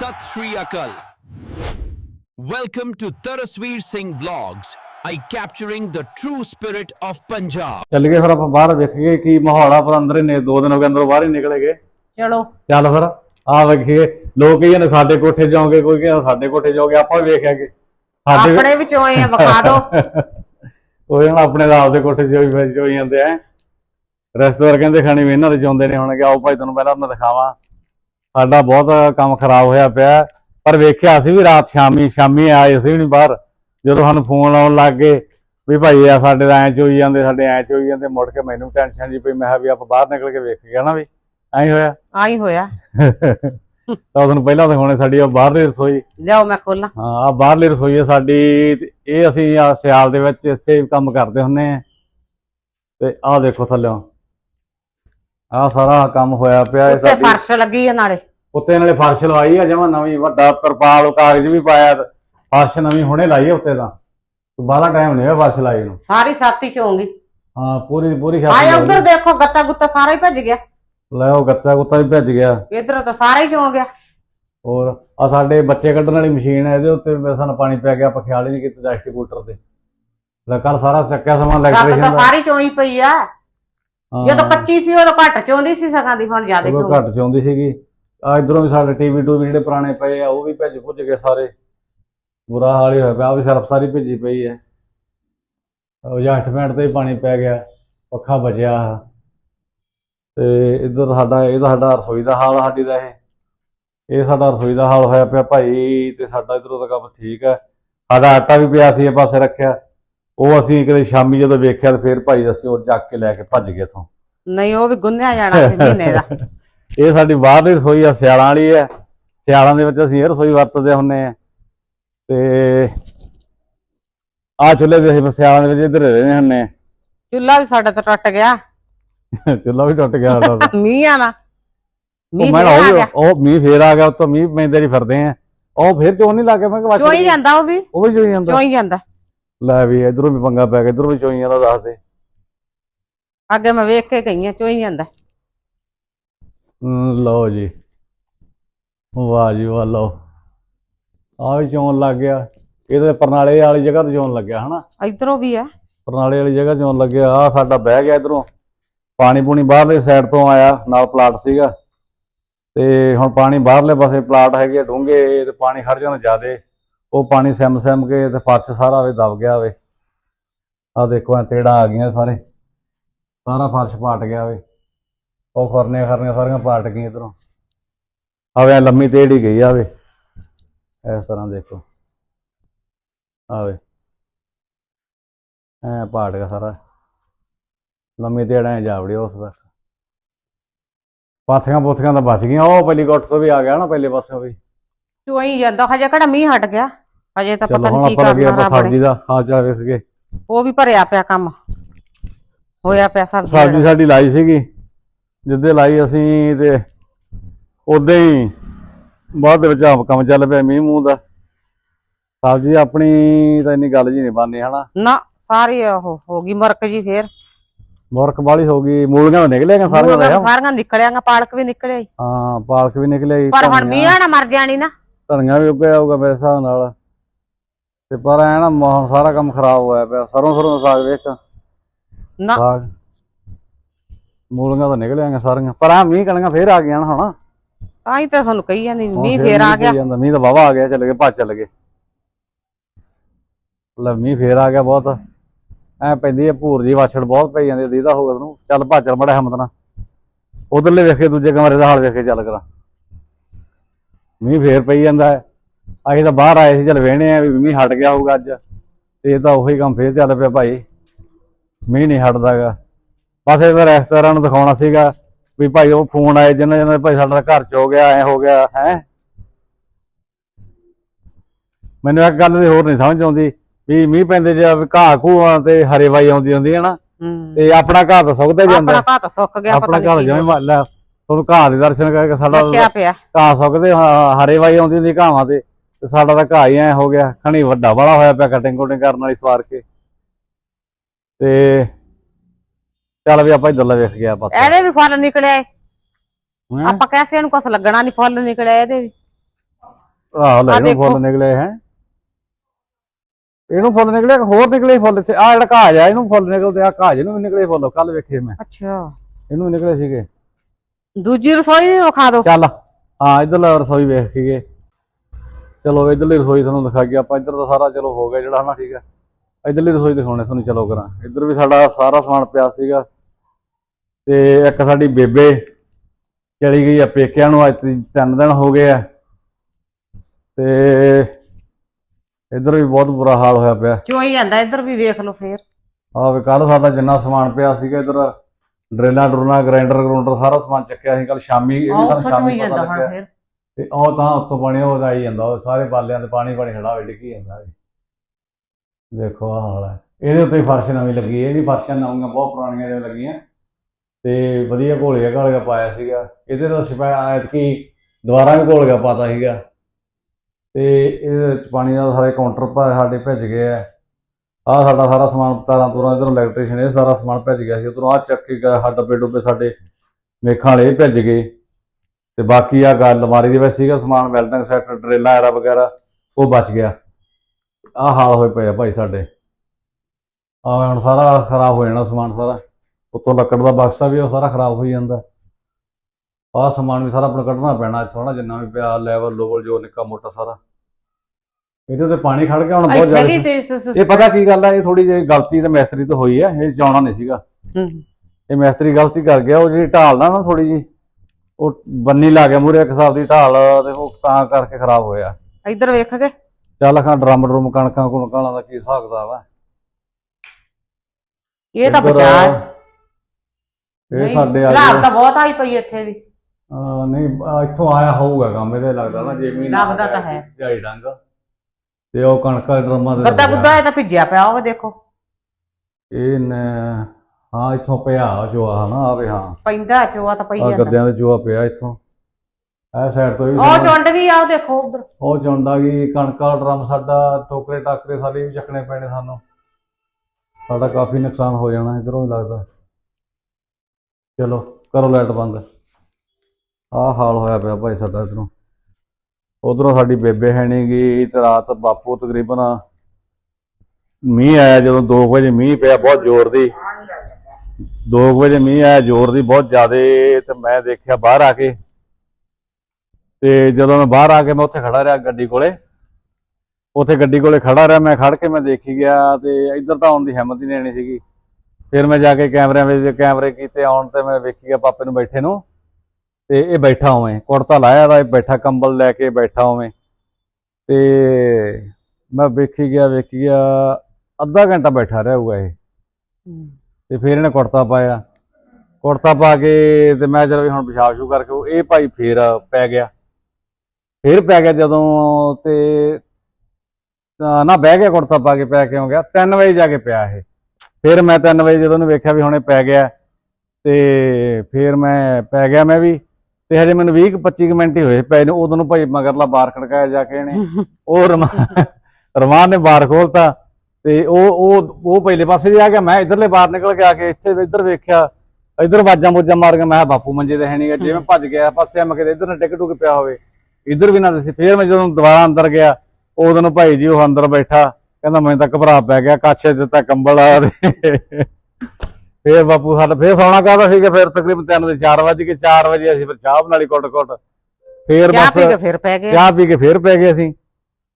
Sat Shri Akal. Welcome to Tarasveer Singh Vlogs. I capturing the true spirit of Punjab. ਚੱਲ ਗਏ ਫਿਰ ਆਪਾਂ ਬਾਹਰ ਦੇਖੀਏ ਕੀ ਮਾਹੌਲ ਆ ਪਰ ਅੰਦਰ ਹੀ ਨੇ ਦੋ ਦਿਨ ਹੋ ਗਏ ਅੰਦਰੋਂ ਬਾਹਰ ਹੀ ਨਿਕਲੇ ਗਏ ਚਲੋ ਚੱਲ ਫਿਰ ਆ ਵੇਖੀਏ ਲੋਕ ਕਹੀਏ ਨੇ ਸਾਡੇ ਕੋਠੇ ਜਾਓਗੇ ਕੋਈ ਕਹਿੰਦਾ ਸਾਡੇ ਕੋਠੇ ਜਾਓਗੇ ਆਪਾਂ ਵੀ ਵੇਖਿਆ ਕਿ ਸਾਡੇ ਆਪਣੇ ਵਿੱਚੋਂ ਆਏ ਆ ਵਿਖਾ ਦਿਓ ਉਹ ਇਹਨਾਂ ਆਪਣੇ ਦੇ ਕੋਠੇ ਜੋਈ ਜੋਈ ਜਾਂਦੇ ਆ ਰੈਸਟੋਰ ਕਹਿੰਦੇ ਖਾਣੀ ਵੀ ਇਹਨਾਂ ਦੇ ਚਾਉਂਦੇ ਨੇ ਹੁਣ ਕਿ ਆਓ ਭਾਈ ਤੁਹਾਨੂੰ ਪਹਿਲਾਂ ਉਹਨਾਂ ਦਿਖਾਵਾਂ ਸਾਡਾ ਬਹੁਤ ਕੰਮ ਖਰਾਬ ਹੋਇਆ ਪਿਆ। ਪਰ ਵੇਖਿਆ ਅਸੀਂ ਵੀ ਰਾਤ ਸ਼ਾਮੀ ਸ਼ਾਮੀ ਆਏ ਅਸੀਂ ਵੀ ਨਹੀਂ ਬਾਹਰ। ਜਦੋਂ ਸਾਨੂੰ ਫੋਨ ਆਉਣ ਲੱਗ ਗਏ ਵੀ ਭਾਈ ਆ ਸਾਡੇ ਦਾ ਐਂ ਚੋਈ ਜਾਂਦੇ ਸਾਡੇ ਐਂ ਚੋਈ ਜਾਂਦੇ ਮੁੜ ਕੇ ਮੈਨੂੰ ਟੈਨਸ਼ਨ ਜੀ ਪਈ। ਮੈਂ ਕਿਹਾ ਵੀ ਆਪਾਂ ਬਾਹਰ ਨਿਕਲ ਕੇ ਵੇਖ ਗਿਆ ਨਾ ਵੀ। ਐਂ ਹੋਇਆ। ਆਈ ਹੋਇਆ। ਤਾਂ ਤੁਹਾਨੂੰ ਪਹਿਲਾਂ ਦਿਖਾਉਣੇ ਸਾਡੀ ਉਹ ਬਾਹਰਲੀ ਰਸੋਈ। ਲਿਆਓ ਮੈਂ ਖੋਲਾਂ। ਹਾਂ ਆ ਬਾਹਰਲੀ ਰਸੋਈ ਹੈ ਸਾਡੀ। ਤੇ ਇਹ ਅਸੀਂ ਆ ਸਿਆਲ ਦੇ ਵਿੱਚ ਇੱਥੇ ਕੰਮ ਕਰਦੇ ਹੁੰਨੇ ਆ। ਤੇ ਆਹ ਦੇਖੋ ਥੱਲਿਓਂ। ਆਹ ਸਾਰਾ ਕੰਮ ਹੋਇਆ ਪਿਆ ਇਹ ਉੱਤੇ ਸਾਡੀ ਫਰਸ਼ ਲੱਗੀ ਆ ਨਾਲੇ। ਉੱਤੇ ਨਾਲੇ ਫਰਸ਼ ਲਵਾਈ ਆ ਜਮਾ ਨਵੀਂ ਵੱਡਾ ਤਰਪਾਲ ਕਾਗਜ਼ ਵੀ ਪਾਇਆ ਤੇ ਫਰਸ਼ ਨਵੀਂ ਹੁਣੇ ਲਾਈ ਆ ਉੱਤੇ ਤਾਂ। ਬਾਹਲਾ ਟਾਈਮ ਨਹੀਂ ਹੋਇਆ ਫਰਸ਼ ਲਾਈ ਨੂੰ। ਸਾਰੀ ਛਾਤੀ ਚੋਂਗੀ ਹਾਂ ਪੂਰੀ ਪੂਰੀ ਛੱਤ ਲਾਈ। ਉਧਰ ਦੇਖੋ ਗੱਤਾ ਗੁੱਤਾ ਸਾਰਾ ਹੀ ਭੱਜ ਗਿਆ। ਲੈ ਉਹ ਗੱਤਾ ਗੁੱਤਾ ਵੀ ਭੱਜ ਗਿਆ। ਇਧਰ ਤਾਂ ਸਾਰਾ ਹੀ ਚੋਂ ਗਿਆ। ਹੋਰ ਆ ਸਾਡੇ ਬੱਚੇ ਕੱਢਣ ਵਾਲੀ ਮਸ਼ੀਨ ਹੈ ਇਹਦੇ ਉੱਤੇ ਵੀ ਸਾਨੂੰ ਪਾਣੀ ਪੈ ਗਿਆ ਆਪਾਂ ਖਿਆਲ ਹੀ ਨਹੀਂ ਕੀਤਾ ਡਿਸਟ੍ਰੀਬਿਊਟਰ ਤੇ। ਲੈ ਕੱਲ ਸਾਰਾ ਚੱਕਿਆ ਸਮਾਂ ਛੱਤ ਇਲੈਕਟ੍ਰੀਸ਼ੀਅਨ ਤਾਂ ਸਾਰੀ ਚੋਈ ਪਈ ਆ। ਹਾਂ, ਜਦੋਂ ਕੱਚੀ ਸੀ ਉਦੋਂ ਘੱਟ ਚੋਂਦੀ ਸੀ ਸਕਾਂ ਦੀ ਹੁਣ ਜ਼ਿਆਦਾ ਉਦੋਂ ਘੱਟ ਚਾਉਂਦੀ ਸੀਗੀ। ਆ ਇਧਰੋਂ ਵੀ ਸਾਡੇ ਟੀਵੀ ਟੂ ਜਿਹੜੇ ਪੁਰਾਣੇ ਪਏ ਆ ਉਹ ਵੀ ਭੱਜ ਭੁੱਜ ਗਏ ਸਾਰੇ। ਬੁਰਾ ਹਾਲ ਹੀ ਹੋਇਆ ਪਿਆ ਆਹ ਵੀ ਸਰਫ ਸਾਰੀ ਭਿੱਜੀ ਪਈ ਹੈ। ਉਹ ਜਸਟਮੈਂਟ ਤੇ ਹੀ ਪਾਣੀ ਪੈ ਗਿਆ ਪੱਖਾ ਬਚਿਆ ਤੇ ਇਧਰ ਸਾਡਾ ਇਹਦਾ ਸਾਡਾ ਰਸੋਈ ਦਾ ਹਾਲ ਆ ਸਾਡੀ ਦਾ ਇਹ। ਇਹ ਸਾਡਾ ਰਸੋਈ ਦਾ ਹਾਲ ਹੋਇਆ ਪਿਆ ਭਾਈ ਤੇ ਸਾਡਾ ਇਧਰੋਂ ਦਾ ਕੰਮ ਠੀਕ ਹੈ ਸਾਡਾ ਆਟਾ ਵੀ ਪਿਆ ਸੀ ਇਹ ਪਾਸੇ ਰੱਖਿਆ। ਉਹ ਅਸੀਂ ਕਿਤੇ ਸ਼ਾਮੀ ਜਦੋਂ ਵੇਖਿਆ ਤੇ ਫਿਰ ਭਾਈ ਅਸੀਂ ਉਹ ਚੱਕ ਕੇ ਲੈ ਕੇ ਭੱਜ ਗਏ ਇੱਥੋਂ। ਨਹੀਂ ਉਹ ਵੀ ਗੁੰਨਿਆ ਜਾਣਾ ਸੀ ਮਹੀਨੇ ਦਾ। ਇਹ ਸਾਡੀ ਬਾਹਰਲੀ ਰਸੋਈ ਆ ਸਿਆਲਾਂ ਵਾਲੀ ਹੈ ਸਿਆਲਾਂ ਦੇ ਵਿੱਚ ਅਸੀਂ ਇਹ ਰਸੋਈ ਵਰਤਦੇ ਹੁੰਨੇ ਆ। ਤੇ ਆ ਚੁੱਲ੍ਹੇ ਦੇ ਅਸੀਂ ਸਿਆਲਾਂ ਦੇ ਵਿੱਚ ਇੱਧਰ ਰਹਿੰਦੇ ਹੁੰਨੇ ਆ। ਚੁੱਲਾ ਵੀ ਸਾਡਾ ਤਾਂ ਟੁੱਟ ਗਿਆ। ਚੁੱਲ੍ਹਾ ਵੀ ਟੁੱਟ ਗਿਆ ਸਾਡਾ ਤਾਂ। ਮੀਂਹ ਆ ਨਾ ਉਹ ਮੀਂਹ ਮੈਂ ਉਹ ਗਿਆ। ਉਹ ਮੀਂਹ ਫੇਰ ਆ ਗਿਆ ਉੱਤੋਂ ਮੀਂਹ ਪੈਂਦੇ ਹੀ ਫਿਰਦੇ ਆ। ਉਹ ਫੇਰ ਕਿਉਂ ਨਹੀਂ ਲੱਗੇ ਮੈਂ ਕਿਹਾ ਚੋਈ ਜਾਂਦਾ ਉਹ ਵੀ। ਉਹ ਵੀ ਚੋਈ ਜਾਂਦਾ। ਚੋਈ ਜਾਂਦਾ। ਲੈ ਵੀ ਇਧਰੋਂ ਵੀ ਪੰਗਾ ਪੈ ਗਿਆ ਇਧਰੋਂ ਵੀ ਚੋਈਆਂ ਦਾ ਦੱਸ ਦੇ। ਅੱਗੇ ਮੈਂ ਵੇਖ ਕੇ ਗਈ ਆ ਚੋਈ ਜਾਂਦਾ ਹਮ, ਲਓ ਜੀ। ਵਾਹ ਜੀ ਵਾਹ ਲਓ। ਆ ਵੀ ਚੋਣ ਲੱਗ ਗਿਆ। ਇਹ ਤਾਂ ਪਰਨਾਲੇ ਵਾਲੀ ਜਗ੍ਹਾ ਤੇ ਚੋਣ ਲੱਗਿਆ ਹਨਾ? ਇਧਰੋਂ ਵੀ ਆ। ਪਰਨਾਲੇ ਵਾਲੀ ਜਗ੍ਹਾ ਚੋਂ ਲੱਗਿਆ। ਆ ਸਾਡਾ ਬਹਿ ਗਿਆ ਇਧਰੋਂ। ਪਾਣੀ ਪੂਣੀ ਬਾਹਰਲੇ ਸਾਈਡ ਤੋਂ ਆਇਆ ਨਾਲ ਪਲਾਟ ਸੀਗਾ। ਤੇ ਹੁਣ ਪਾਣੀ ਬਾਹਰਲੇ ਪਾਸੇ ਪਲਾਟ ਹੈਗੇ ਡੂੰਘੇ ਤੇ ਪਾਣੀ ਖੜ ਜਾਣਾ ਜ਼ਿਆਦੇ। ਉਹ ਪਾਣੀ ਸਿਮ ਸੈਮ ਕੇ ਤੇ ਫਰਸ਼ ਸਾਰਾ ਵੇ ਦਬ ਗਿਆ ਵੇ। ਆ ਦੇਖੋ ਐ ਤੇੜਾ ਆ ਗਈਆਂ ਸਾਰੇ। ਸਾਰਾ ਫਰਸ਼ ਪਾਟ ਗਿਆ ਵੇ। ਉਹ ਖਰਨੇ ਖਰਨੇ ਸਾਰੀਆਂ ਪਾਟ ਗਈਆਂ ਇਧਰੋਂ। ਆਵੇ ਲੰਮੀ ਤੇੜ ਹੀ ਗਈ ਆਵੇ ਇਸ ਤਰ੍ਹਾਂ ਦੇਖੋ। ਆਵੇ ਐ ਪਾਟ ਗਿਆ ਸਾਰਾ। ਲੰਮੀ ਤੇੜ ਐ ਜਾਵੜੀ ਉਸ ਦਾ ਪਾਥੀਆਂ ਪੋਥੀਆਂ ਤਾਂ ਬਚ ਗਈਆਂ। ਉਹ ਪਹਿਲੀ ਗੁੱਟ ਤੋਂ ਵੀ ਆ ਗਿਆ ਨਾ, ਪਹਿਲੇ ਪਾਸੇ ਵੀ। ਚੋਈ ਜਾਂਦਾ, ਹਜੇ ਕਿਹੜਾ ਮੀਂਹ ਹਟ ਗਿਆ? ਹਜੇ ਤਾਂ ਚਲੋ ਪਤਾ ਹੁਣ ਨਹੀਂ ਕੀ ਆਪਾਂ ਲੱਗੇ ਕਰਨਾ ਆਪਾਂ ਰੱਬ ਨੇ। ਸਬਜ਼ੀ ਦਾ ਹਾਲ ਚਾਲ ਵੇਖ ਕੇ। ਉਹ ਵੀ ਭਰਿਆ ਪਿਆ ਕੰਮ। ਹੋਇਆ ਪਿਆ ਸਬਜ਼ੀ ਸਬਜ਼ੀ ਸਾਡੀ ਲਾਈ ਸੀਗੀ। ਜਿੱਦੇ ਲਾਈ ਅਸੀਂ ਤੇ ਉਦੋਂ ਹੀ ਬਾਅਦ ਦੇ ਵਿੱਚ ਆਪ ਕੰਮ ਚੱਲ ਪਿਆ ਮੀਂਹ ਮੂੰਹ ਦਾ। ਸਬਜ਼ੀ ਆਪਣੀ ਤਾਂ ਇੰਨੀ ਗੱਲ ਜੀ ਨਹੀਂ ਬਣਨੀ ਹਨਾ? ਨਾ ਸਾਰੀ ਉਹ ਹੋ ਗਈ ਮਰਕ ਜੀ ਫੇਰ। ਮੁਰਕ ਵਾਲੀ ਹੋ ਗਈ। ਮੂਲੀਆਂ ਤਾਂ ਨਿਕਲੀਆਂ ਸਾਰੀਆਂ ਮੂਲੀਆਂ ਦਾ ਸਾਰੀਆਂ ਨਿਕਲਿਆਂਗਾ ਪਾਲਕ ਵੀ ਨਿਕਲਿਆ ਈ। ਹਾਂ ਪਾਲਕ ਵੀ ਨਿਕਲਿਆ ਪਰ ਹੁਣ ਮੀਂਹ ਨਾ ਮਰ ਜਾਣੀ ਨਾ। ਧਨੀਆ ਵੀ ਉੱਗਿਆ ਹੋਊਗਾ ਮੇਰੇ ਹਿਸਾਬ ਨਾਲ। ਤੇ ਪਰ ਐ ਨਾ ਮੌਸਮ ਸਾਰਾ ਕੰਮ ਖਰਾਬ ਹੋਇਆ ਪਿਆ। ਸਰੋਂ ਸਰੋਂ ਦਾ ਸਾਗ ਵੇਖ। ਨਾ। ਸਾਗ। ਮੂਲੀਆਂ ਤਾਂ ਨਿਕਲਿਆਂਗਾ ਸਾਰੀਆਂ। ਪਰ ਆ ਮੀਂਹ ਕਣੀਆਂ ਫੇਰ ਆ ਗਈਆਂ ਨਾ ਹੁਣ। ਤਾਂ ਹੀ ਤਾਂ ਤੁਹਾਨੂੰ ਕਹੀ ਜਾਂਦੀ ਮੀਂਹ ਫੇਰ ਆ ਗਿਆ। ਜਾਂਦਾ। ਮੀਂਹ ਤਾਂ ਵਾਵਾ ਆ ਗਿਆ ਚੱਲ ਗਏ ਭੱਜ ਚੱਲ ਗਏ। ਲੈ ਮੀਂਹ ਫੇਰ ਆ ਗਿਆ ਬਹੁਤ। ਐ ਪੈਂਦੀ ਆ ਭੂਰ ਜੀ ਵਾਛੜ ਬਹੁਤ ਪਈ ਜਾਂਦੀ ਦੀਦਾ ਹੋਗਾ ਤੈਨੂੰ ਚੱਲ ਭੱਜ ਚੱਲ ਮੜਾ ਹਿੰਮਤ ਨਾਲ। ਉਧਰਲੇ ਵੇਖੇ ਦੂਜੇ ਕਮਰੇ ਦਾ ਹਾਲ ਵੇਖੇ ਚੱਲ ਕਰਾਂ। ਮੀਂਹ ਫੇਰ ਪਈ ਜਾਂਦਾ। ਹੈ ਅਸੀਂ ਤਾਂ ਬਾਹਰ ਆਏ ਸੀ ਚੱਲ ਵੇਹਣੇ ਆ ਵੀ ਮੀਂਹ ਹਟ ਗਿਆ ਹੋਊਗਾ ਅੱਜ। ਤੇ ਇਹ ਤਾਂ ਉਹੀ ਕੰਮ ਫੇਰ ਚੱਲ ਪਿਆ ਭਾਈ। ਮੀਂਹ ਨਹੀਂ ਹਟਦਾਗਾ। ਬਸ ਇਹ ਤਾਂ ਰੈਸਟੋਰੈਂਟ ਨੂੰ ਦਿਖਾਉਣਾ ਸੀਗਾ ਵੀ ਭਾਈ ਉਹ ਫੋਨ ਆਏ ਜਿੰਨਾ ਜਿੰਨਾ ਭਾਈ ਸਾਡਾ ਘਰ ਚ ਹੋ ਗਿਆ ਐ ਹੋ ਗਿਆ ਹੈ? ਮੈਨੂੰ ਇੱਕ ਗੱਲ ਦੀ ਹੋਰ ਨਹੀਂ ਸਮਝ ਆਉਂਦੀ ਵੀ ਮੀਂਹ ਪੈਂਦੇ ਜੇ ਘਾਹ ਘੂਆਂ ਤੇ ਹਰੇਵਾਈ ਆਉਂਦੀ ਹੁੰਦੀ ਹੈ ਨਾ ਤੇ ਆਪਣਾ ਘਰ ਤਾਂ ਸੁੱਕਦਾ ਜਾਂਦਾ। ਆਪਣਾ ਘਾਹ ਤਾਂ ਸੁੱਕ ਗਿਆ ਪਤਾ ਆਪਣਾ ਘਰ ਜਿਵੇਂ ਮੰਨ ਲੈ ਤੁਹਾਨੂੰ ਘਾਹ ਦੇ ਦਰਸ਼ਨ ਕਰਕੇ ਸਾਡਾ ਘਾਹ ਸੁੱਕਦੇ ਹ- ਹਰੇਵਾਈ ਆਉਂਦੀ ਹੁੰਦੀ ਘਾਵਾਂ ਤੇ। ਤੇ ਸਾਡਾ ਤਾਂ ਘਾਹ ਹੀ ਐ ਹੋ ਗਿਆ ਖਣੀ ਵੱਡਾ ਵਾਲਾ ਹੋਇਆ ਪਿਆ ਕਟਿੰਗ ਕੁਟਿੰਗ ਕਰਨ ਵਾਲੀ ਸਵਾਰ ਕੇ। ਤੇ ਚੱਲ ਵੀ ਆਪਾਂ ਇੱਧਰਲਾ ਵੇਖ ਗਿਆ ਪਾਸੇ ਇਹਦੇ ਵੀ ਫਲ ਨਿਕਲਿਆ ਏ। ਆਪਾਂ ਕੈਸੇ ਇਹਨੂੰ ਕੁਛ ਲੱਗਣਾ ਨਹੀਂ ਫਲ ਨਿਕਲਿਆ ਇਹਦੇ ਵੀ। ਆਹ ਲੈ ਆਹ ਇਹਨੂੰ ਦੇਖੋ। ਫੁੱਲ ਨਿਕਲੇ ਹੈ। ਇਹਨੂੰ ਫੁੱਲ ਨਿਕਲੇ ਇੱਕ ਹੋਰ ਨਿਕਲੇ ਫੁੱਲ ਇੱਥੇ। ਆ ਜਿਹੜਾ ਘਾਜ ਆ ਇਹਨੂੰ ਫੁੱਲ ਨਿਕਲਦੇ ਆ ਘਾਜ ਨੂੰ ਵੀ ਨਿਕਲੇ ਫੁੱਲ ਕੱਲ ਵੇਖੇ ਮੈਂ। ਅੱਛਾ। ਇਹਨੂੰ ਵੀ ਨਿਕਲੇ ਸੀਗੇ। ਦੂਜੀ ਰਸੋਈ ਵੀ ਵਿਖਾ ਦਿਓ। ਚੱਲ ਹਾਂ ਇਧਰਲਾ ਰਸੋਈ ਵੇਖ ਕੇ। ਚਲੋ ਇਧਰਲੀ ਰਸੋਈ ਤੁਹਾਨੂੰ ਦਿਖਾ ਗਿਆ ਆਪਾਂ ਇੱਧਰ ਦਾ ਸਾਰਾ ਚਲੋ ਹੋ ਗਿਆ ਜਿਹੜਾ ਹਨਾ ਠੀਕ ਹੈ। ਇਧਰਲੀ ਰਸੋਈ ਦਿਖਾਉਣੇ ਤੁਹਾਨੂੰ ਚਲੋ ਕਰਾਂ। ਇੱਧਰ ਵੀ ਸਾਡਾ ਸਾਰਾ ਸਮਾਨ ਪਿਆ ਸੀਗਾ। ਤੇ ਇੱਕ ਸਾਡੀ ਬੇਬੇ ਚਲੀ ਗਈ ਆ ਪੇਕਿਆਂ ਨੂੰ ਅੱਜ ਤਿੰਨ ਦਿਨ ਹੋ ਗਏ ਆ। ਤੇ ਇੱਧਰ ਵੀ ਬਹੁਤ ਬੁਰਾ ਹਾਲ ਹੋਇਆ ਪਿਆ। ਚੋਈ ਜਾਂਦਾ ਇੱਧਰ ਵੀ ਵੇਖ ਲਓ ਫੇਰ। ਆਹ ਵੀ ਕੱਲ ਸਾਡਾ ਜਿੰਨਾ ਸਮਾਨ ਪਿਆ ਸੀਗਾ ਇੱਧਰ ਡਰੇਲਾਂ ਡਰੂਲਾਂ ਗ੍ਰਾਈਂਡਰ ਗਰਾਉਂਡਰ ਸਾਰਾ ਸਮਾਨ ਚੱਕਿਆ ਸੀ। ਕੱਲ ਸ਼ਾਮੀ ਇਹ ਵੀ ਸਾਨੂੰ ਸ਼ਾਮੀ ਪਤਾ ਲੱਗਿਆ। ਫੇਰ? ਤੇ ਉਹ ਤਾਂ ਉੱਤੋਂ ਪਾਣੀ ਉਹ ਆਈ ਜਾਂਦਾ, ਉਹ ਸਾਰੇ ਬਾਲਿਆਂ ਤੇ ਪਾਣੀ ਪਾਣੀ ਖੜਾ ਹੋਵੇ ਡਿੱਗੀ ਜਾਂਦਾ ਦੇਖੋ ਆਹ ਹਾਲ ਹੈ। ਇਹਦੇ ਉੱਤੇ ਫਰਸ਼ ਨਵੀਂ ਲੱਗੀ ਇਹ ਵੀ ਫਰਸ਼ਾਂ ਨਵੀਆਂ, ਬਹੁਤ ਪੁਰਾਣੀਆਂ ਜਿਹੀਆਂ ਲੱਗੀਆਂ। ਤੇ ਵਧੀਆ ਘੋਲਿਆ ਘੋਲਿਆ ਪਾਇਆ ਸੀਗਾ। ਇਹਦੇ ਤੋਂ ਸਿਪਾ ਐਤਕੀ ਦੁਬਾਰਾ ਵੀ ਘੋਲਿਆ ਪਾਤਾ ਸੀਗਾ। ਤੇ ਇਹਦੇ ਵਿੱਚ ਪਾਣੀ ਦਾ ਸਾਰੇ ਕਾਊਂਟਰ ਪਾ ਸਾਡੇ ਭਿੱਜ ਗਏ ਆ। ਆਹ ਸਾਡਾ ਸਾਰਾ ਸਮਾਨ ਤਾਰਾਂ ਤੁਰਾਂ ਇਧਰੋਂ ਇਲੈਕਟ੍ਰੀਸ਼ੀਅਨ ਇਹ ਸਾਰਾ ਸਮਾਨ ਭਿੱਜ ਗਿਆ ਸੀ। ਉਧਰੋਂ ਆ ਚੱਕ ਕੇ ਹੱਡ ਡੱਬੇ ਡੁੱਬੇ ਸਾਡੇ ਮੇਖਾਂ ਵਾਲੇ ਇਹ ਭਿੱਜ ਗਏ। ਤੇ ਬਾਕੀ ਆ ਗੱਲ ਅਲਮਾਰੀ ਦੇ ਵਿੱਚ ਸੀਗਾ ਸਮਾਨ ਵੈਲਡਿੰਗ ਸੈੱਟ ਡਰੇਲਾਂ ਐਰਾ ਵਗੈਰਾ ਉਹ ਬਚ ਗਿਆ। ਆਹ ਹਾਲ ਹੋਏ ਪਏ ਆ ਭਾਈ ਸਾਡੇ। ਆ ਹੁਣ ਸਾਰਾ ਖਰਾਬ ਹੋ ਜਾਣਾ ਸਮਾਨ ਸਾਰਾ। ਉੱਤੋਂ ਲੱਕੜ ਦਾ ਬਕਸਾ ਵੀ ਉਹ ਸਾਰਾ ਖਰਾਬ ਹੋਈ ਜਾਂਦਾ। ਆਹ ਸਮਾਨ ਵੀ ਸਾਰਾ ਆਪਣਾ ਕੱਢਣਾ ਪੈਣਾ ਇੱਥੋਂ ਨਾ ਜਿੰਨਾ ਵੀ ਪਿਆ ਲੈਵਲ ਲੋਵਲ ਜੋ ਨਿੱਕਾ ਮੋਟਾ ਸਾਰਾ। ਇਹਦੇ ਤੇ ਪਾਣੀ ਖੜ ਗਿਆ ਹੁਣ ਬਹੁਤ ਜ਼ਿਆਦਾ। ਇਹ ਪਤਾ ਕੀ ਗੱਲ ਹੈ ਇਹ ਥੋੜੀ ਜਿਹੀ ਗਲਤੀ ਤੇ ਮਿਸਤਰੀ ਤੋਂ ਹੋਈ ਹੈ ਇਹ ਚਾਉਣਾ ਨਹੀਂ ਸੀਗਾ। ਹੂੰ। ਇਹ ਮਿਸਤਰੀ ਗਲਤੀ ਕਰ ਗਿਆ ਉਹ ਜਿਹੜੀ ਢਾਲ ਨਾ ਨਾ ਥੋੜੀ ਜੀ ਉਹ ਬੰਨੀ ਲਾ ਗਿਆ ਮੂਰੇ ਇੱਕ ਹਿਸਾਬ ਦੀ ਢਾਲ ਤੇ ਉਹ ਤਾਂ ਕਰਕੇ ਖਰਾਬ ਹੋਇਆ। ਇੱਧਰ ਵੇਖ ਕੇ। ਚੱਲ ਖਾਂ ਡਰਮ ਡਰਮ ਕਣਕਾਂ ਕੁਣਕਾਂ ਦਾ ਕੀ ਹਿਸਾਬ ਕਿਤਾਬ ਹੈ ਇਹ ਤਾਂ ਬਚਾ। ਇਹ ਸਾਡੇ ਆ। ਸਲਾਬ ਤਾਂ ਬਹੁਤ ਆਈ ਪਈ ਇੱਥੇ ਵੀ। ਅਹ ਨਹੀਂ ਇੱਥੋਂ ਆਇਆ ਹੋਊਗਾ ਕੰਮ ਇਹਦੇ ਲੱਗਦਾ ਨਾ ਜੇ ਮਹੀਨਾ ਲੱਗਦਾ ਤਾਂ ਹੈ। ਝਾਈ ਡੰਗ। ਤੇ ਉਹ ਕਣਕਾਂ ਡਰਮਾਂ ਦੇ ਗੱਦਾ ਗੁੱਦਾ ਇਹ ਤਾਂ ਭਿੱਜਿਆ ਪਿਆ ਉਹ ਦੇਖੋ ਇਹ ਨ- ਹਾਂ ਇੱਥੋਂ ਪਿਆ ਜੋ ਆ ਨਾ ਆਵੇ ਹਾਂ। ਪੈਂਦਾ ਚੋਆ ਤਾਂ ਪਈ ਆ ਜਾਂਦਾ। ਗੱਦਿਆਂ ਦੇ ਜੂਆ ਪਿਆ ਇੱਥੋਂ। ਇਹ ਸਾਈਡ ਤੋਂ ਵੀ ਉਹ ਚੁੰਡ ਵੀ ਆ ਉਹ ਦੇਖੋ ਉਧਰ। ਉਹ ਚਾਹੁੰਦਾ ਕਿ ਕਣਕਾਂ ਡਰਮ ਸਾਡਾ ਟੋਕਰੇ ਟਾਕਰੇ ਸਾਰੇ ਵੀ ਚੱਕਣੇ ਪੈਣੇ ਸਾਨੂੰ। ਸਾਡਾ ਕਾਫੀ ਨੁਕਸਾਨ ਹੋ ਜਾਣਾ ਇਧਰੋਂ ਹੀ ਲੱਗਦਾ। ਚਲੋ ਕਰੋ ਲਾਈਟ ਬੰਦ। ਆਹ ਹਾਲ ਹੋਇਆ ਪਿਆ ਭਾਈ ਸਾਡਾ ਇਧਰੋਂ। ਉਧਰੋਂ ਸਾਡੀ ਬੇਬੇ ਹੈ ਨੀ ਗੀ ਤੇ ਰਾਤ ਬਾਪੂ ਤਕਰੀਬਨ ਮੀਂਹ ਆਇਆ ਜਦੋਂ 2 ਵਜੇ ਮੀਂਹ ਪਿਆ ਬਹੁਤ ਜ਼ੋਰ ਦੀ। 2 ਵਜੇ ਮੀਂਹ ਆਇਆ, ਜ਼ੋਰ ਦੀ ਬਹੁਤ ਜ਼ਿਆਦੇ ਤੇ ਮੈਂ ਦੇਖਿਆ ਬਾਹਰ ਆ ਕੇ। ਤੇ ਜਦੋਂ ਮੈਂ ਬਾਹਰ ਆ ਕੇ ਮੈਂ ਉੱਥੇ ਖੜਾ ਰਿਹਾ ਗੱਡੀ ਕੋਲੇ। ਉੱਥੇ ਗੱਡੀ ਕੋਲੇ ਖੜਾ ਰਿਹਾ, ਮੈਂ ਖੜ ਕੇ ਮੈਂ ਦੇਖੀ ਗਿਆ ਤੇ ਇੱਧਰ ਤਾਂ ਆਉਣ ਦੀ ਹਿੰਮਤ ਹੀ ਨਹੀਂ ਸੀਗੀ। ਫਿਰ ਮੈਂ ਜਾ ਕੇ ਕੈਮਰਿਆਂ ਵਿੱਚ ਕੈਮਰੇ ਕੀਤੇ ਆਉਣ ਤੇ ਮੈਂ ਵੇਖੀ ਗਿਆ ਪਾਪੇ ਨੂੰ ਬੈਠੇ ਨੂੰ। ਤੇ ਇਹ ਬੈਠਾ ਹੋਵੇਂ ਕੁੜਤਾ ਲਾਇਆ ਦਾ ਇਹ ਬੈਠਾ ਕੰਬਲ ਲੈ ਕੇ ਬੈਠਾ ਹੋਵੇਂ ਤੇ ਮੈਂ ਵੇਖੀ ਗਿਆ ਵੇਖੀ ਗਿਆ, ਅੱਧਾ ਘੰਟਾ ਬੈਠਾ ਰਿਹਾ ਹੋਊਗਾ ਇਹ। ਤੇ ਫਿਰ ਇਹਨੇ ਕੁੜਤਾ ਪਾਇਆ। ਕੁੜਤਾ ਪਾ ਕੇ ਤੇ ਮੈਂ ਵੀ ਹੁਣ ਪਿਸ਼ਾਬ ਸ਼ੂ ਕਰਕੇ ਉਹ ਇਹ ਭਾਈ ਫੇਰ ਪੈ ਗਿਆ। ਫੇਰ ਪੈ ਗਿਆ ਜਦੋਂ ਤੇ ਨਾ ਬਹਿ ਗਿਆ ਕੁੜਤਾ ਪਾ ਕੇ ਪੈ ਕੇ ਹੋ ਗਿਆ? 3 ਵਜੇ ਜਾ ਕੇ ਪਿਆ ਇਹ। ਫਿਰ ਮੈਂ 3 ਵਜੇ ਜਦੋਂ ਉਹਨੂੰ ਵੇਖਿਆ ਵੀ ਹੁਣੇ ਪੈ ਗਿਆ ਤੇ ਫਿਰ ਮੈਂ ਪੈ ਗਿਆ ਮੈਂ ਵੀ। ਤੇ ਹਜੇ ਮੈਨੂੰ 20 ਕੁ 25 ਕੁ ਮਿੰਟ ਹੀ ਹੋਏ ਪਏ ਨੇ। ਉਦੋਂ ਨੂੰ ਭਾਈ ਮਗਰਲਾ ਬਾਰ ਖੜਕਾਇਆ ਜਾ ਕੇ ਇਹਨੇ। ਉਹ ਰਮਾ- ਰਮਾਨ ਨੇ ਬਾਰ ਖੋਲਤਾ। ਤੇ ਉਹ ਉਹ ਉਹ ਪਹਿਲੇ ਪਾਸੇ ਜਾ ਗਿਆ ਮੈਂ ਇਧਰਲੇ ਬਾਹਰ ਨਿਕਲ ਕੇ ਆ ਕੇ ਇੱਥੇ ਇੱਧਰ ਵੇਖਿਆ ਇੱਧਰ ਵਾਜਾਂ ਮੂਜਾਂ ਮਾਰ ਕੇ ਮੈਂ ਬਾਪੂ ਮੰਜੇ ਤੇ ਹੈ ਨਹੀਂਗਾ ਜੇ ਮੈਂ ਭੱਜ ਗਿਆ ਪਾਸੇ ਮੈਂ ਕਿਤੇ ਇੱਧਰ ਨਾ ਟਿਕ ਟੁਕ ਪਿਆ ਹੋਵੇ। ਇੱਧਰ ਵੀ ਨਾ ਦਿਸੇ ਫੇਰ ਮੈਂ ਜਦੋਂ ਦੁਬਾਰਾ ਅੰਦਰ ਗਿਆ ਉਦੋਂ ਨੂੰ ਭਾਈ ਜੀ ਉਹ ਅੰਦਰ ਬੈਠਾ ਕਹਿੰਦਾ ਮੈਨੂੰ ਤਾਂ ਘਬਰਾ ਪੈ ਗਿਆ ਕਾਛੇ ਦਿੱਤਾ ਕੰਬਲ ਆ ਤੇ ਫੇਰ ਬਾਪੂ ਸਾਡਾ ਫੇਰ ਸੌਣਾ ਕਰਦਾ ਸੀਗਾ ਫੇਰ ਤਕਰੀਬਨ 3 ਦੇ 4 ਵਜੇ ਕੇ 4 ਵਜੇ ਅਸੀਂ ਫਿਰ ਚਾਹ ਬਣਾ ਲਈ ਕੁੱਟ ਕੁੱਟ ਫੇਰ ਚਾਹ ਪੀ ਬਸ ਕੇ ਫਿਰ ਪੈ ਗਏ। ਚਾਹ ਪੀ ਕੇ ਫੇਰ ਪੈ ਗਏ ਅਸੀਂ।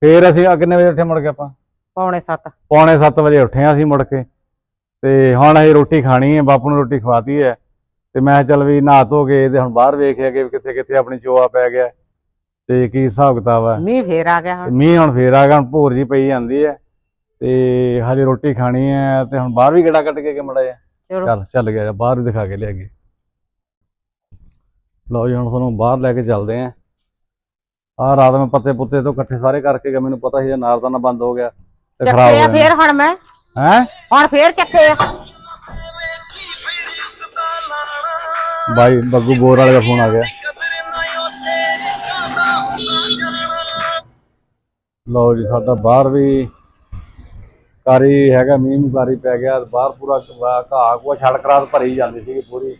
ਫੇਰ ਅਸੀਂ ਕਿੰਨੇ ਵਜੇ ਉੱਠੇ ਮੁੜ ਕੇ ਆਪਾਂ? ਪੌਣੇ 7 ਪੌਣੇ 7 ਵਜੇ ਉੱਠੇ ਹਾਂ ਅਸੀਂ ਮੁੜ ਕੇ ਤੇ ਹੁਣ ਅਸੀਂ ਰੋਟੀ ਖਾਣੀ ਹੈ ਬਾਪੂ ਨੂੰ ਰੋਟੀ ਖਵਾਤੀ ਹੈ ਤੇ ਮੈਂ ਚੱਲ ਵੀ ਨਹਾ ਧੋ ਕੇ ਤੇ ਹੁਣ ਬਾਹਰ ਵੇਖਿਆ ਕਿ ਕਿੱਥੇ ਕਿੱਥੇ ਆਪਣੀ ਚੋਆ ਪੈ ਗਿਆ ਤੇ ਕੀ ਹਿਸਾਬ ਕਿਤਾਬ ਹੈ। ਮੀਂਹ ਫੇਰ ਆ ਗਿਆ ਹੁਣ। ਮੀਂਹ ਹੁਣ ਫੇਰ ਆ ਗਿਆ ਹੁਣ ਭੋਰ ਜੀ ਪਈ ਜਾਂਦੀ ਹੈ ਤੇ ਹਜੇ ਰੋਟੀ ਖਾਣੀ ਹੈ ਤੇ ਹੁਣ ਬਾਹਰ ਵੀ ਗੇੜਾ ਕੱਟ ਕੇ ਕਿ ਮੜਾ ਜਾ ਚਲੋ ਚੱਲ ਗਿਆ ਬਾਹਰ ਵੀ ਦਿਖਾ ਕੇ ਲਿਆਗੇ ਲਓ ਜੀ ਹੁਣ ਤੁਹਾਨੂੰ ਬਾਹਰ ਲੈ ਕੇ ਚੱਲਦੇ ਆਂ ਆਹ ਰਾਤ ਮੈਂ ਪੱਤੇ ਪੁੱਤੇ ਤੋਂ ਇਕੱਠੇ ਸਾਰੇ ਕਰਕੇ ਗਿਆ ਮੈਨੂੰ ਪਤਾ ਸੀ ਨਾਰਦਾਨਾ ਬੰਦ ਹੋ ਗਿਆ। ਤੇ ਖਰਾਬ ਚੱਕੇ ਆ ਫੇਰ ਹੁਣ ਮੈਂ? ਹੈ? ਹੁਣ ਫੇਰ ਚੱਕੇ ਆ? ਬਾਈ ਬੱਗੂ ਬੋਰ ਵਾਲੇ ਦਾ ਫੋਨ ਆ ਗਿਆ। ਲਓ ਜੀ ਸਾਡਾ ਬਾਹਰ ਵੀ ਕਾਰੀ ਹੈਗਾ ਮੀਂਹ ਨੂੰ ਕਾਰੀ ਪੈ ਗਿਆ ਬਾਹਰ ਪੂਰਾ ਘਾਹ ਕੋ ਰਾਤ ਭਰੀ ਜਾਂਦੀ ਸੀਗੀ ਪੂਰੀ।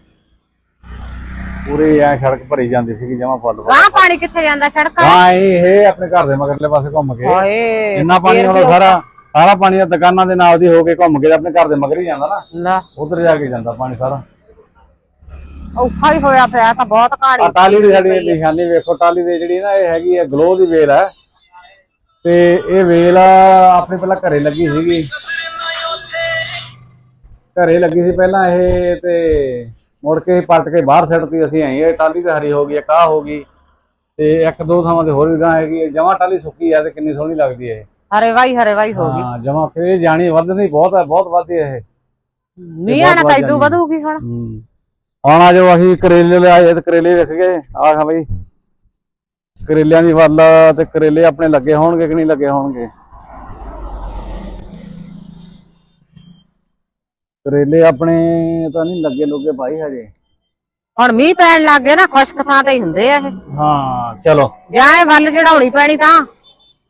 ਪੂਰੀ ਐ ਸੜਕ ਭਰੀ ਜਾਂਦੀ ਸੀਗੀ ਜਮਾ ਫੁੱਲ ਗਾਂ ਪਾਣੀ ਕਿੱਥੇ ਜਾਂਦਾ ਸੜਕਾਂ ਹਾਂ ਇਹ ਇਹ ਆਪਣੇ ਘਰ ਦੇ ਮਗਰਲੇ ਪਾਸੇ ਘੁੰਮ ਕੇ। ਹਾਏ ਇੰਨਾ ਪਾਣੀ ਵੀ ਸਾਰਾ ਸਾਰਾ ਪਾਣੀ ਤਾਂ ਦੁਕਾਨਾਂ ਦੇ ਨਾਲ ਦੀ ਹੋ ਕੇ ਘੁੰਮ ਕੇ ਆਪਣੇ ਘਰ ਦੇ ਮਗਰ ਹੀ ਜਾਂਦਾ ਨਾ। ਲੈ ਉਧਰ ਜਾ ਕੇ ਜਾਂਦਾ ਪਾਣੀ ਸਾਰਾ। ਔਖਾ ਹੀ ਹੋਇਆ ਪਿਆ ਤਾਂ ਬਹੁਤ ਆ ਘਾੜੀ ਟਾਲੀ ਦੀ ਸਾਡੀ ਨਿਸ਼ਾਨੀ ਵੇਖੋ ਟਾਲੀ ਦੇ ਜਿਹੜੀ ਨਾ ਇਹ ਹੈਗੀ ਹੈ ਗਲੋ ਦੀ ਵੇਲ ਹੈ ਤੇ ਇਹ ਵੇਲ ਆਪਣੇ ਪਹਿਲਾਂ ਘਰੇ ਲੱਗੀ ਸੀਗੀ। ਘਰੇ ਲੱਗੀ ਸੀ ਪਹਿਲਾਂ ਇਹ ਤੇ ਮੁੜ ਕੇ ਪਲਟ ਕੇ ਬਾਹਰ ਛੱਡਤੀ ਅਸੀਂ ਇਹ ਟਾਲੀ ਤੇ ਹਰੀ ਹੋ ਗਈ ਇੱਕ ਆਹ ਹੋ ਗਈ। ਤੇ ਇੱਕ ਦੋ ਥਾਵਾਂ ਤੇ ਹੋਰ ਵੀ ਗਾਂ ਹੈਗੀ ਜਮਾ ਟਾਲੀ ਸੁੱਕੀ ਆ ਤੇ ਕਿੰਨੀ ਸੋਹਣੀ ਲੱਗਦੀ ਹੈ ਹਰੇ ਵਾਈ ਹਰੇ ਵਾਈ ਹੋ ਗਈ। ਹਾਂ ਜਮਾ ਫੇਰ ਜਾਣੀ ਵੱਧਦੀ ਬਹੁਤ ਹੈ ਬਹੁਤ ਵੱਧਦੀ ਹੈ ਇਹ। ਆਣਾ ਤਾਂ ਇਦੋਂ ਵਧੂਗੀ ਹੁਣ। ਹੂੰ। ਹੁਣ ਆ ਜਾਓ ਅਸੀਂ ਕਰੇਲੇ ਲਿਆਏ ਤੇ ਕਰੇਲੇ ਵੇਖ ਗਏ। ਆ ਖਾ ਬਈ। ਕਰੇਲਿਆਂ ਦੀ ਵੱਲ ਤੇ ਕਰੇਲੇ ਆਪਣੇ ਲੱਗੇ ਹੋਣਗੇ ਕਿ ਨਹੀਂ ਲੱਗੇ ਹੋਣਗੇ? ਕਰੇਲੇ ਆਪਣੇ ਤਾਂ ਨਹੀਂ ਲੱਗੇ ਲੋਗੇ ਭਾਈ ਹਜੇ। ਹੁਣ ਮੀਂਹ ਪੈਣ ਲੱਗ ਗਏ ਨਾ ਖੁਸ਼ਕ ਥਾਂ ਤੇ ਹੀ ਹੁੰਦੇ ਆ ਇਹ। ਹਾਂ ਚਲੋ। ਜਾਂ ਇਹ ਵੱਲ ਚੜਾਉਣੀ ਪੈਣੀ ਤਾਂ।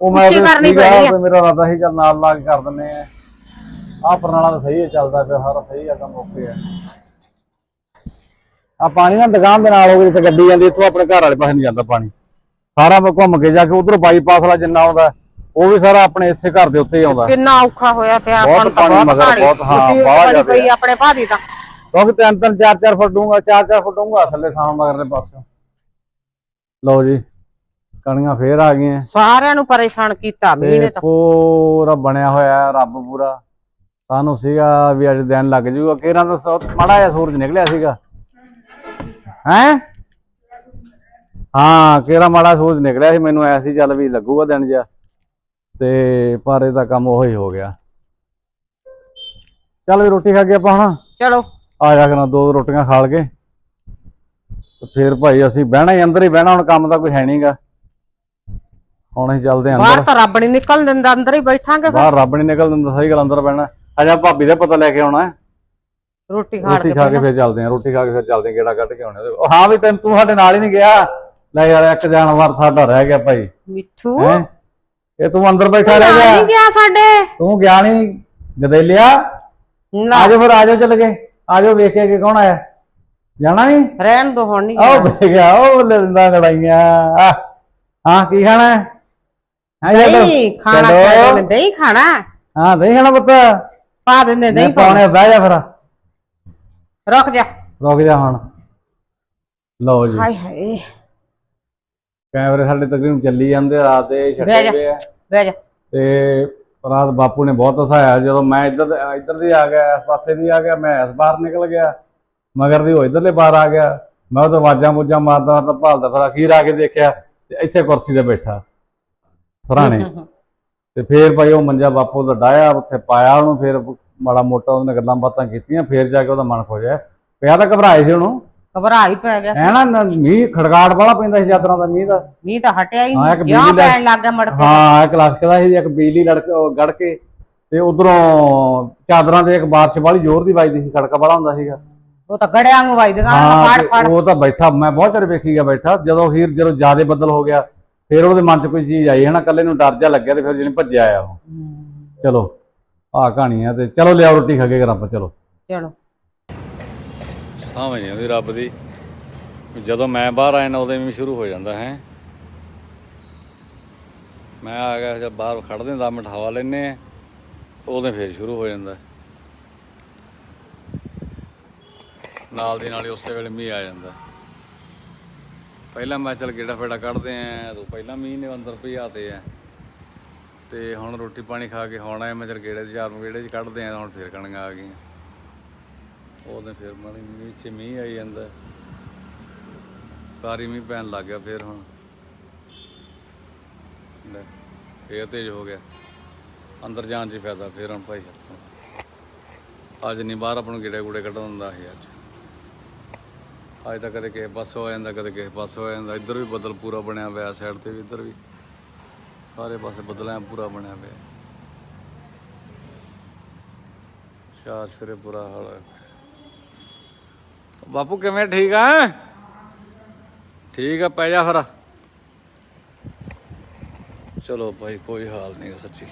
ਉਹ ਮੈਂ ਉੱਚੀ ਕਰਨੀ ਪੈਣੀ ਆ। ਮੇਰਾ ਰਾਦਾ ਸੀ ਚੱਲ ਨਾਲ ਲਾ ਕੇ ਕਰ ਦਿੰਨੇ ਆ। ਆਹ ਪਰਨਾਲਾ ਤਾਂ ਸਹੀ ਹੈ ਚੱਲਦਾ ਪਿਆ ਸਾਰਾ ਸਹੀ ਆ ਕੰਮ ਓਕੇ ਆ। ਆ ਪਾਣੀ ਨਾ ਦੁਕਾਨ ਦੇ ਨਾਲ ਹੋ ਗਈ ਜਿੱਥੇ ਗੱਡੀ ਜਾਂਦੀ ਇੱਥੋਂ ਆਪਣੇ ਘਰ ਵਾਲੇ ਪਾਸੇ ਨਹੀਂ ਜਾਂਦਾ ਪਾਣੀ। ਸਾਰਾ ਮੈਂ ਘੁੰਮ ਕੇ ਜਾ ਕੇ ਉਧਰ ਬਾਈਪਾਸ ਵਾਲਾ ਜਿੰਨਾ ਆਉਂਦਾ ਉਹ ਵੀ ਸਾਰਾ ਆਪਣੇ ਇੱਥੇ ਘਰ ਦੇ ਉੱਤੇ ਹੀ ਆਉਂਦਾ। ਕਿੰਨਾ ਔਖਾ ਹੋਇਆ ਪਿਆ ਬਹੁਤ ਆਪਾਂ ਨੂੰ ਤਾਂ ਬਹੁਤ ਮਗਰ, ਬਹੁਤ, ਹਾਂ, ਬਣੀ ਜ਼ਿਆਦਾ ਪਈ ਆਪਣੇ ਭਾਦੀ ਤਾਂ। ਕਿਉਂਕਿ ਤਿੰਨ ਤਿੰਨ ਚਾਰ ਚਾਰ ਫੁੱਟ ਡੂੰਗਾ ਚਾਰ ਚਾਰ ਫੁੱਟ ਡੂੰਗਾ ਥੱਲੇ ਥਾਂ ਮਗਰਲੇ ਪਾਸੇ ਲਓ ਜੀ ਕਣੀਆਂ ਫੇਰ ਆ ਗਈਆਂ। ਸਾਰਿਆਂ ਨੂੰ ਪਰੇਸ਼ਾਨ ਕੀਤਾ ਮੀਂਹ ਨੇ ਤੇ। ਪੂਰਾ ਬਣਿਆ ਹੋਇਆ ਰੱਬ ਪੂਰਾ। ਸਾਨੂੰ ਸੀਗਾ ਵੀ ਅੱਜ ਦਿਨ ਲੱਗ ਜੂਗਾ। ਕਿਹਨਾਂ ਦਾ ਮਾੜਾ ਜਿਹਾ ਸੂਰਜ ਨਿਕਲਿਆ ਸੀਗਾ। ਹੈ? ਹਾਂ ਕਿਹੜਾ ਮਾੜਾ ਸੂਰਜ ਨਿਕਲਿਆ ਸੀ ਮੈਨੂੰ ਐ ਸੀ ਚੱਲ ਵੀ ਲੱਗੂਗਾ ਦਿਨ ਜਿਹਾ। ਤੇ ਪਰ ਇਹ ਤਾਂ ਕੰਮ ਉਹੀ ਹੋ ਗਿਆ। ਚੱਲ ਵੀ ਰੋਟੀ ਖਾ ਕੇ ਆਪਾਂ ਹੁਣ ਚਲੋ। ਆ ਜਾ ਕੇ ਦੋ ਰੋਟੀਆਂ ਖਾ ਲਗੇ। ਤੇ ਫਿਰ ਭਾਈ ਅਸੀਂ ਬਹਿਣਾ ਹੀ ਅੰਦਰ ਹੀ ਬਹਿਣਾ ਹੁਣ ਕੰਮ ਤਾਂ ਕੋਈ ਹੈ ਨਹੀਂਗਾ ਹੁਣ ਅਸੀਂ ਚੱਲਦੇ ਆਂ ਬਾਹਰ ਅੰਦਰ। ਤਾਂ ਰੱਬ ਨਹੀਂ ਨਿਕਲ ਦਿੰਦਾ ਅੰਦਰ ਹੀ ਬੈਠਾਂਗੇ ਫਿਰ। ਬਾਹਰ ਰੱਬ ਨਹੀਂ ਨਿਕਲ ਦਿੰਦਾ ਸਹੀ ਗੱਲ ਅੰਦਰ ਬਹਿਣਾ। ਅਜਾ ਭਾਬੀ ਦਾ ਪਤਾ ਲੈ ਕੇ ਆਉਣਾ। ਹੈ ਰੋਟੀ ਖਾਣ ਰੋਟੀ ਕੇ ਖਾ ਕੇ ਫਿਰ ਚੱਲਦੇ ਆਂ ਰੋਟੀ ਖਾ ਕੇ ਫਿਰ ਚੱਲਦੇ ਆਂ ਗੇੜਾ ਕੱਢ ਕੇ ਆਉਣੇ ਹਾਂ ਵੀ ਤੈਨੂੰ ਤੂੰ ਸਾਡੇ ਨਾਲ ਹੀ ਨਹੀਂ ਗਿਆ। ਲੈ ਯਾਰ ਇੱਕ ਜਾਨਵਰ ਸਾਡਾ ਰਹਿ ਗਿਆ ਭਾਈ। ਮਿੱਠੂ। ਹੈ? ਇਹ ਤੂੰ ਅੰਦਰ ਬੈਠਾ ਰਹਿ ਨਹੀਂ ਗਿਆ ਗਿਆ ਸਾਡੇ। ਤੂੰ ਗਿਆ ਨਹੀਂ ਗਦੇਲਿਆ। ਆਜੋ ਫਿਰ ਆਜੋ ਚੱਲ ਗਏ ਆਜੋ ਵੇਖ ਕੇ ਕਿਹੜਾ ਆਇਆ। ਜਾਣਾ ਨਹੀਂ? ਰਹਿਣ ਦੋ ਹੁਣ ਨਹੀਂ ਆਹ ਬਹਿ ਗਿਆ। ਉਹ ਲੈਂਦਾ ਲੜਾਈਆਂ ਹਾਂ ਕੀ ਖਾਣਾ? ਹੈ ਨਹੀਂ ਖਾਣਾ। ਖਾਣਾ ਨਹੀਂ ਖਾਣਾ। ਹਾਂ ਨਹੀਂ ਖਾਣਾ ਪੁੱਤ। ਪਾ ਦਿੰਦੇ ਨਹੀਂ ਪਾਉਣੇ। ਬਹਿ ਜਾ ਫਿਰ। ਰੁਕ ਜਾ। ਰੁਕ ਜਾ ਹੁਣ। ਲਓ ਜੀ। ਹਾਏ ਹਾਏ। ਕੈਮਰੇ ਸਾਡੇ ਤਕਰੀਬਨ ਚੱਲੀ ਜਾਂਦੇ ਰਾਤ ਦੇ ਛੱਡੇ। ਹੋਏ ਆ। ਬਹਿ ਜਾ। ਤੇ ਰਾਤ ਬਾਪੂ ਨੇ ਬਹੁਤ ਹਸਾਇਆ ਜਦੋਂ ਮੈਂ ਇੱਧਰ ਇੱਧਰ ਦੀ ਆ ਗਿਆ ਇਸ ਪਾਸੇ ਦੀ ਆ ਗਿਆ ਮੈਂ ਇਸ ਬਾਹਰ ਨਿਕਲ ਗਿਆ। ਮਗਰ ਦੀ ਉਹ ਇੱਧਰਲੇ ਬਾਹਰ ਆ ਗਿਆ। ਮੈਂ ਉਹ ਦਰਵਾਜ਼ਾ ਮੁੱਜਾ ਮਾਰਦਾ ਤਾਂ ਭਾਲਦਾ ਫਿਰ ਅਖੀਰ ਆ ਕੇ ਦੇਖਿਆ ਤੇ ਇੱਥੇ ਕੁਰਸੀ ਤੇ ਬੈਠਾ ਸਰਾਣੇ। ਤੇ ਫੇਰ ਭਾਈ ਉਹ ਮੰਜਾ ਬਾਪੂ ਦਾ ਡਾਇਆ ਉੱਥੇ ਪਾਇਆ ਉਹਨੂੰ ਫੇਰ ਮਾੜਾ ਮੋਟਾ ਉਹਨੇ ਗੱਲਾਂ ਬਾਤਾਂ ਕੀਤੀਆਂ ਫੇਰ ਜਾ ਕੇ ਉਹਦਾ ਮਨ ਖੋਜਿਆ ਪਿਆ ਤਾਂ ਘਬਰਾਏ ਸੀ ਉਹਨੂੰ। ਘਬਰਾ ਹੀ ਪੈ ਗਿਆ ਐ ਨਾ ਨ- ਮੀਂਹ ਖੜਗਾੜ ਵਾਲਾ ਪੈਂਦਾ ਸੀ ਚਾਦਰਾਂ ਦਾ ਮੀਂਹ ਦਾ। ਮੀਂਹ ਤਾਂ ਹਟਿਆ ਹੀ ਹਾਂ, ਇੱਕ ਨਹੀਂ ਜਾਂ ਬਿਜਲੀ ਲੈ- ਪੈਣ ਲੱਗ ਗਿਆ ਮੜ ਕੇ। ਹਾਂ ਇੱਕ ਲਸਕ ਦਾ ਸੀ ਇੱਕ ਬਿਜਲੀ ਲੜਕ ਉਹ ਗੜ ਕੇ। ਤੇ ਉਧਰੋਂ ਚਾਦਰਾਂ ਦੇ ਇੱਕ ਬਾਰਿਸ਼ ਵਾਲੀ ਜ਼ੋਰ ਦੀ ਵੱਜਦੀ ਸੀ ਖੜਕਾ ਵਾਲਾ ਹੁੰਦਾ ਸੀਗਾ। ਉਹ ਤਾਂ ਗੜਿਆਂ ਨੂੰ ਹਾਂ ਫੜ ਤੇ ਫੜ ਉਹ ਤਾਂ ਬੈਠਾ ਮੈਂ ਬਹੁਤ ਚਿਰ ਵੇਖੀ ਗਿਆ ਬੈਠਾ। ਜਦੋਂ ਹੀਰ ਜਦੋਂ ਜ਼ਿਆਦੇ ਬੱਦਲ ਹੋ ਗਿਆ ਫਿਰ ਉਹਦੇ ਮਨ 'ਚ ਕੋਈ ਚੀਜ਼ ਆਈ ਹਨਾ? ਕੱਲੇ ਨੂੰ ਡਰ ਜਾ ਲੱਗਿਆ ਤੇ ਫਿਰ ਜਿਹਨੇ ਭੱਜਿਆ ਆ ਉਹ। ਚਲੋ ਆਹ ਕਹਾਣੀ ਆ ਤੇ ਚਲੋ ਲਿਆਓ ਰੋਟੀ ਖਾ ਕੇ ਰੱਬ ਚਲੋ। ਚਲੋ। ਥਾਂ ਨਹੀਂ ਆਉਂਦੀ ਰੱਬ ਦੀ। ਜਦੋਂ ਮੈਂ ਬਾਹਰ ਆਇਆ ਨਾ ਉਦੋਂ ਵੀ ਸ਼ੁਰੂ ਹੋ ਜਾਂਦਾ ਹੈ। ਮੈਂ ਆ ਗਿਆ, ਜਦ ਬਾਹਰ ਖੜਦੇ 10 ਮਿੰਟ ਹਵਾ ਲੈਨੇ ਆ ਉਦੋਂ ਫੇਰ ਸ਼ੁਰੂ ਹੋ ਜਾਂਦਾ। ਨਾਲ ਦੀ ਨਾਲ ਹੀ ਉਸੇ ਵੇਲੇ ਮੀਂਹ ਆ ਜਾਂਦਾ। ਪਹਿਲਾਂ ਮੈਂ ਚੱਲ ਗੇੜਾ ਫੇੜਾ ਕੱਢਦੇ ਆ ਤੂੰ ਪਹਿਲਾਂ ਮੀਂਹ ਨੇ ਅੰਦਰ ਭਜਾਤੇ ਆ। ਤੇ ਹੁਣ ਰੋਟੀ ਪਾਣੀ ਖਾ ਕੇ ਹੁਣ ਆਇਆ, ਮੈਂ ਚੱਲ ਗੇੜੇ ਦੇ ਚਾਰ ਗੇੜੇ 'ਚ ਕੱਢਦੇ ਆ ਹੁਣ ਫੇਰ ਕਣੀਆਂ ਆ ਗਈਆਂ। ਉਹਦੇ ਫਿਰ ਮਾੜੀ ਮੀਂਹ ਚ ਮੀਂਹ ਆਈ ਜਾਂਦਾ। ਕਾਰੀ ਮੀਂਹ ਪੈਣ ਲੱਗ ਗਿਆ ਫਿਰ ਹੁਣ। ਲੈ, ਫੇਰ ਤੇਜ਼ ਹੋ ਗਿਆ। ਅੰਦਰ ਜਾਣ 'ਚ ਫਾਇਦਾ ਫਿਰ ਹੁਣ ਭਾਈ ਅੱਜ ਨਹੀਂ ਬਾਹਰ ਆਪਾਂ ਨੂੰ ਗੇੜੇ ਗੂੜੇ ਕੱਢਣ ਦਿੰਦਾ ਸੀ ਅੱਜ। ਅੱਜ ਤਾਂ ਕਦੇ ਕਿਸੇ ਪਾਸੇ ਹੋ ਜਾਂਦਾ, ਕਦੇ ਕਿਸੇ ਪਾਸੇ ਹੋ ਜਾਂਦਾ। ਇੱਧਰ ਵੀ ਬੱਦਲ ਪੂਰਾ ਬਣਿਆ ਹੋਇਆ ਸਾਈਡ ਤੇ ਵੀ ਇੱਧਰ ਵੀ। ਸਾਰੇ ਪਾਸੇ ਬੱਦਲਾਂ ਪੂਰਾ ਬਣਿਆ ਪਿਆ। ਸ਼ਾਹ ਸਵੇਰੇ ਪੂਰਾ ਹਾਲ ਹੋਇਆ। ਬਾਪੂ, ਕਿਵੇਂ ਠੀਕ ਆ? ਠੀਕ ਆ, ਪੈ ਜਾ ਫਿਰ। ਚਲੋ ਭਾਈ, ਕੋਈ ਹਾਲ ਨਹੀਂ ਸੱਚੀ।